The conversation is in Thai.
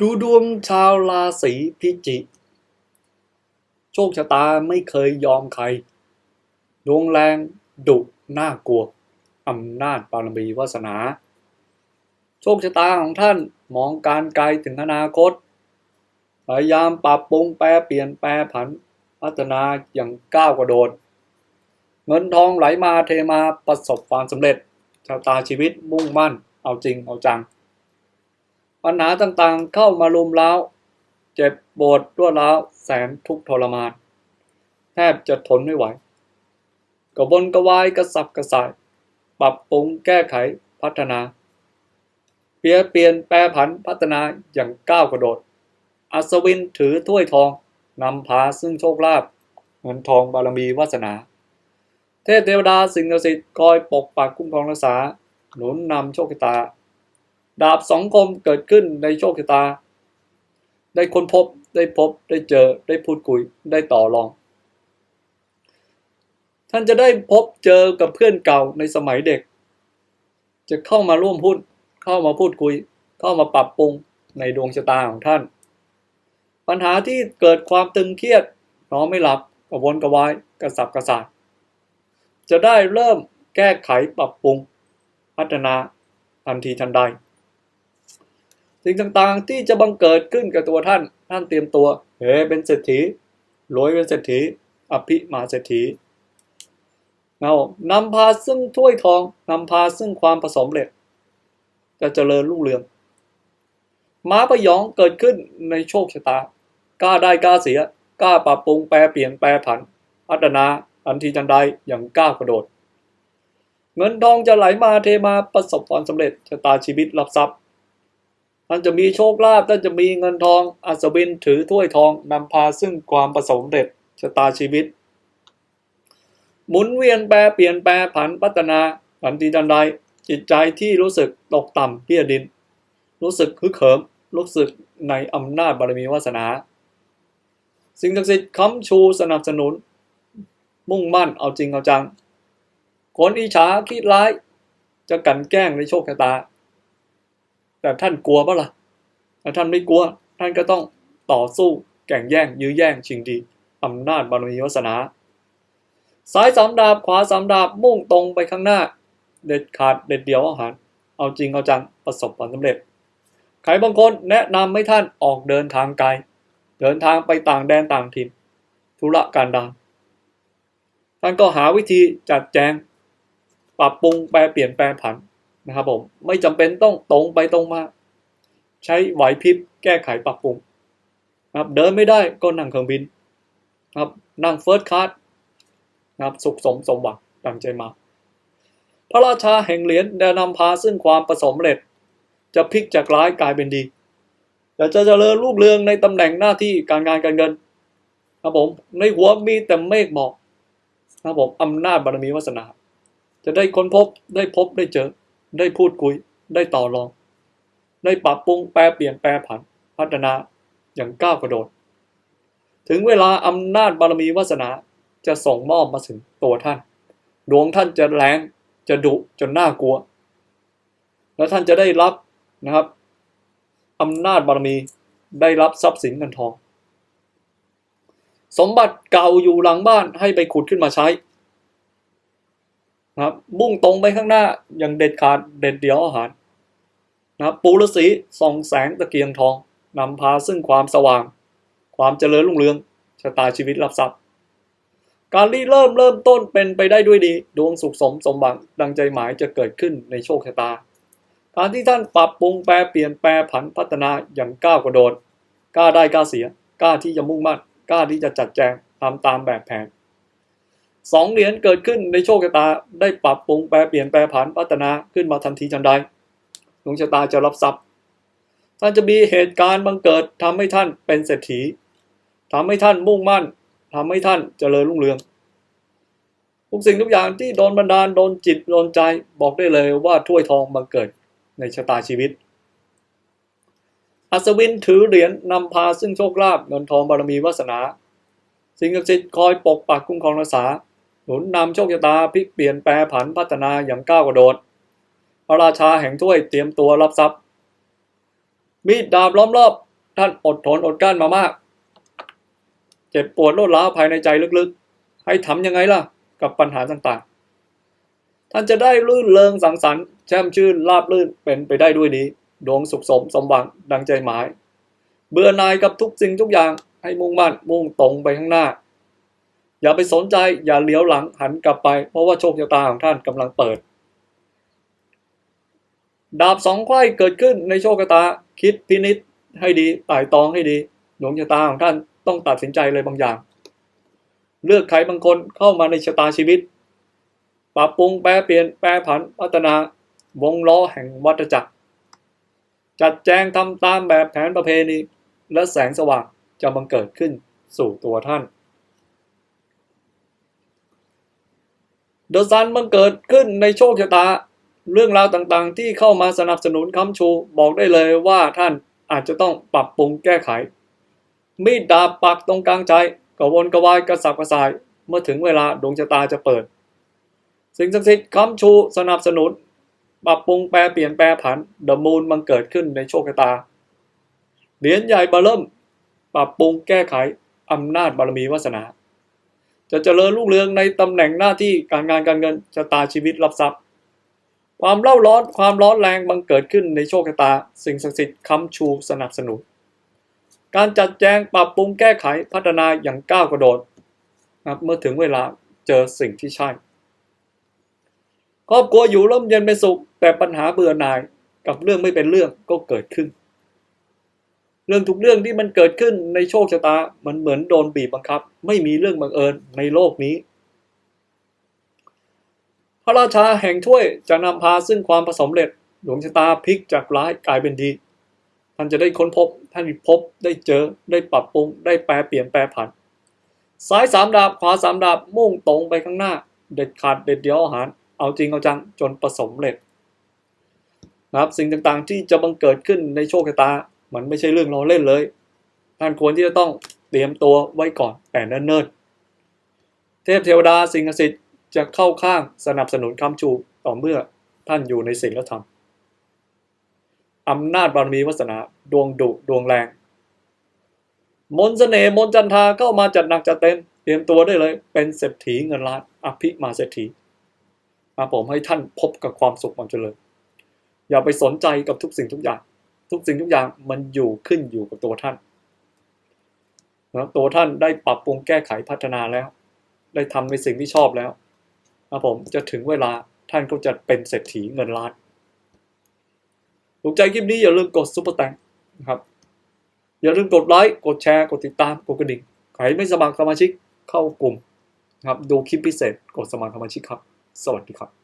ดูดวงชาวราศีพิจิ โชคชะตาไม่เคยยอมใคร ดวงแรงดุน่ากลัวอำนาจบารมีวาสนา โชคชะตาของท่านมองการไกลถึงอนาคต พยายามปรับปรุงแปรเปลี่ยนแปรผัน พัฒนาอย่างก้าวกระโดด เงินทองไหลมาเทมาประสบความสำเร็จชะตาชีวิตมุ่งมั่น เอาจริงเอาจัง ปัญหาต่างๆเข้ามาลุมเล้า เจ็บปวดรวดร้าวแสนทุกทรมาน แทบจะทนไม่ไหวกระวนกระวายกระสับกระส่าย ปรับปรุงแก้ไขพัฒนา เปลี่ยนเปลี่ยนแปรผันพัฒนาอย่างก้าวกระโดด อัศวินถือถ้วยทองนำพาซึ่งโชคลาภเงินทองบารมีวาสนา เทพเทวดาสิ่งศักดิ์สิทธิ์คอยปกปักคุ้มครองรักษา หนุนนำโชคชะตา ดาบสองคมเกิดขึ้นในโชคชะตา ได้ค้นพบได้พบได้เจอได้พูดคุยได้ต่อรอง ท่านจะได้พบเจอกับเพื่อนเก่าในสมัยเด็ก จะเข้ามาร่วมพูดเข้ามาพูดคุย เข้ามาปรับปรุงในดวงชะตาของท่าน ปัญหาที่เกิดความตึงเครียดนอนไม่หลับกระวนกระวายกระสับกระส่ายจะได้เริ่มแก้ไขปรับปรุง พัฒนาทันทีทันใด สิ่งต่างๆ ที่จะบังเกิดขึ้นกับตัวท่าน ท่านเตรียมตัว เฮ้เป็นเศรษฐีรวยเป็นเศรษฐี อภิมาเศรษฐีเอานำพาซึ่งถ้วยทอง นำพาซึ่งความผสมเร็จ จะเจริญรุ่งเรือง ม้าประยองเกิดขึ้นในโชคชะตา กล้าได้กล้าเสีย กล้าปรับปรุงแปรเปลี่ยนแปรผัน พัฒนาทันทีทันใดอย่างก้าวกระโดด เงินทองจะไหลมาเทมาประสบความสำเร็จชะตาชีวิตรับทรัพย์ ท่านจะมีโชคลาภท่านจะมีเงินทอง อัศวินถือถ้วยทองนำพาซึ่งความประสบความเร็จชะตาชีวิต หมุนเวียนแปรเปลี่ยนแปรผันพัฒนาทันทีทันใดจิตใจที่รู้สึกตกต่ำเพี้ยดิน รู้สึกฮึกเหิมรู้สึกในอำนาจบารมีวาสนา สิ่งศักดิ์สิทธิ์ค้ำชูสนับสนุน มุ่งมั่นเอาจริงเอาจังคนอิจฉาคิดร้าย จะกันแกล้งในโชคชะตา แต่ท่านกลัวปะล่ะถ้าท่านไม่กลัว ท่านก็ต้องต่อสู้ แข่งแย่ง ยื้อแย่ง ชิงดีอำนาจบารมีวาสนา ซ้ายสามดาบ ขวาสามดาบ มุ่งตรงไปข้างหน้า เด็ดขาดเด็ดเดี่ยวอาหาร เอาจริงเอาจัง ประสบความสำเร็จ ใครบางคนแนะนำให้ท่านออกเดินทางไกล เดินทางไปต่างแดนต่างถิ่น ธุระการดานท่านก็หาวิธีจัดแจง ปรับปรุงแปลเปลี่ยนแปลผัน นะครับผมไม่จำเป็นต้องตรงไปตรงมา ใช้ไหวพริบแก้ไขปรับปรุงนะครับเดินไม่ได้ก็นั่งเครื่องบินนะครับนั่งเฟิร์สคลาสนะครับสุขสมสมหวังดังใจมา พระราชาแห่งเหรียญได้นำพาซึ่งความประสมเร็จ จะพลิกจากร้ายกลายเป็นดีแต่จะเจริญรูปเรืองในตำแหน่งหน้าที่การงานการเงินครับผมในหัวมีแต่เมฆหมอกนะครับผมอำนาจบารมีวาสนา จะได้ค้นพบได้พบได้เจอ ได้พูดคุย ได้ต่อรอง ได้ปรับปรุงแปรเปลี่ยนแปรผัน พัฒนาอย่างก้าวกระโดด ถึงเวลาอำนาจบารมีวาสนาจะส่งมอบมาถึงตัวท่าน ดวงท่านจะแรงจะดุจนน่ากลัว แล้วท่านจะได้รับนะครับอำนาจบารมีได้รับทรัพย์สินเงินทอง สมบัติเก่าอยู่หลังบ้านให้ไปขุดขึ้นมาใช้ นะครับมุ่งตรงไปข้างหน้าอย่างเด็ดขาดเด็ดเดี่ยวอาหารนะปูฤาษีส่องแสงตะเกียงทองนำพาซึ่งความสว่าง ความเจริญรุ่งเรืองชะตาชีวิตรับทรัพย์ การรีเริ่มเริ่มต้นเป็นไปได้ด้วยดี ดวงสุขสมสมบังดังใจหมายจะเกิดขึ้นในโชคชะตา การที่ท่านปรับปรุงแปรเปลี่ยนแปรผันพัฒนาอย่างก้าวกระโดดกล้าได้กล้าเสียกล้าที่จะมุ่งมั่นกล้าที่จะจัดแจงทำตามแบบแผน สองเหรียญเกิดขึ้นในโชคชะตาได้ปรับปรุงแปรเปลี่ยนแปรผันพัฒนาขึ้นมาทันทีทันใดดวงชะตาจะรับทรัพย์ ท่านจะมีเหตุการณ์บังเกิดทำให้ท่านเป็นเศรษฐีทำให้ท่านมุ่งมั่นทำให้ท่านเจริญรุ่งเรืองทุกสิ่งทุกอย่างที่โดนบันดาลโดนจิตโดนใจบอกได้เลยว่าถ้วยทองบังเกิดในชะตาชีวิต อัศวินถือเหรียญนำพาซึ่งโชคลาภเงินทองบารมีวาสนา สิ่งศักดิ์สิทธิ์คอยปกปักคุ้มครองรักษา หนุนนำโชคชะตาพลิกเปลี่ยนแปรผันพัฒนาอย่างก้าวกระโดด พระราชาแห่งถ้วยเตรียมตัวรับทรัพย์ มีดดาบล้อมรอบ ท่านอดทนอดกลั้นมามาก เจ็บปวดรวดร้าวภายในใจลึกๆ ให้ทำยังไงล่ะ กับปัญหาต่างๆ ท่านจะได้ลื่นเริงสังสรรค์แช่มชื่นราบลื่นเป็นไปได้ด้วยดีดวงสุขสมสมหวังดังใจหมาย เบื่อหน่ายกับทุกสิ่งทุกอย่างให้มุ่งมั่นมุ่งตรงไปข้างหน้า อย่าไปสนใจอย่าเลี้ยวหลังหันกลับไป เพราะว่าโชคชะตาของท่านกำลังเปิด ดาบสองไข้เกิดขึ้นในโชคชะตาคิดพินิษให้ดีไต่ตองให้ดีดวงชะตาของท่านต้องตัดสินใจเลยบางอย่าง เลือกใครบางคนเข้ามาในชะตาชีวิต ปรับปรุงแปรเปลี่ยนแปรผันพัฒนาวงล้อแห่งวัฏจักร จัดแจงทำตามแบบแผนประเพณีและแสงสว่างจะบังเกิดขึ้นสู่ตัวท่าน เดอะซันบังเกิดขึ้นในโชคชะตา เรื่องราวต่างๆ ที่เข้ามาสนับสนุนค้ำชู บอกได้เลยว่าท่านอาจจะต้องปรับปรุงแก้ไข มีดดาบปักตรงกลางใจกวนกระวายกระสับกระส่าย เมื่อถึงเวลาดวงชะตาจะเปิด สิ่งศักดิ์สิทธิ์ค้ำชูสนับสนุน ปรับปรุงแปรเปลี่ยนแปรผันเดอะมูนบังเกิดขึ้นในโชคชะตาเหรียญใหญ่บาเริ่ม ปรับปรุงแก้ไขอำนาจบารมีวาสนา จะเจริญรุ่งเรืองในตำแหน่งหน้าที่การงานการเงินชะตาชีวิตรับทรัพย์ ความเล่าร้อนความร้อนแรงบังเกิดขึ้นในโชคชะตา สิ่งศักดิ์สิทธิ์ค้ำชูสนับสนุน การจัดแจงปรับปรุงแก้ไขพัฒนาอย่างก้าวกระโดดนะเมื่อถึงเวลาเจอสิ่งที่ใช่ ครอบครัวอยู่ร่มเย็นเป็นสุข แต่ปัญหาเบื่อหน่ายกับเรื่องไม่เป็นเรื่องก็เกิดขึ้น เรื่องทุกเรื่องที่มันเกิดขึ้นในโชคชะตา มันเหมือนโดนบีบบังคับ ไม่มีเรื่องบังเอิญในโลกนี้ พระราชาแห่งถ้วยจะนำพาซึ่งความประสมเร็จดวงชะตาพลิกจากร้ายกลายเป็นดี ท่านจะได้ค้นพบ ท่านพบได้เจอได้ปรับปรุง ได้แปลเปลี่ยนแปลผัน ซ้ายสามดาบขวาสามดาบมุ่งตรงไปข้างหน้า เด็ดขาดเด็ดเดียวอาหาร เอาจริงเอาจังจนประสมเร็จนะครับสิ่งต่างๆที่จะบังเกิดขึ้นในโชคชะตา มันไม่ใช่เรื่องล้อเล่นเลยท่านควรที่จะต้องเตรียมตัวไว้ก่อนแต่เนิ่นๆ เทพเทวดาสิ่งศักดิ์สิทธิ์จะเข้าข้างสนับสนุนคำชูต่อเมื่อท่านอยู่ในศีลธรรมอำนาจบารมีวาสนาดวงดุดวงแรง มนต์เสน่ห์มนจันทาเข้ามาจัดหนักจัดเต็มเตรียมตัวได้เลยเป็นเศรษฐีเงินล้านอภิมาเศรษฐีมาผมให้ท่านพบกับความสุขความเจริญอย่าไปสนใจกับทุกสิ่งทุกอย่าง ทุกสิ่งทุกอย่างมันอยู่ขึ้นอยู่กับตัวท่านนะตัวท่านได้ปรับปรุงแก้ไขพัฒนาแล้ว ได้ทำในสิ่งที่ชอบแล้วนะผมจะถึงเวลาท่านก็จะเป็นเศรษฐีเงินล้านถูกใจคลิปนี้อย่าลืมกดซุปเปอร์แตงนะครับ อย่าลืมกดไลค์กดแชร์กดติดตามกดกระดิ่งใครไม่สมัครสมาชิกเข้ากลุ่มนะครับดูคลิปพิเศษกดสมัครสมาชิกครับ สวัสดีครับ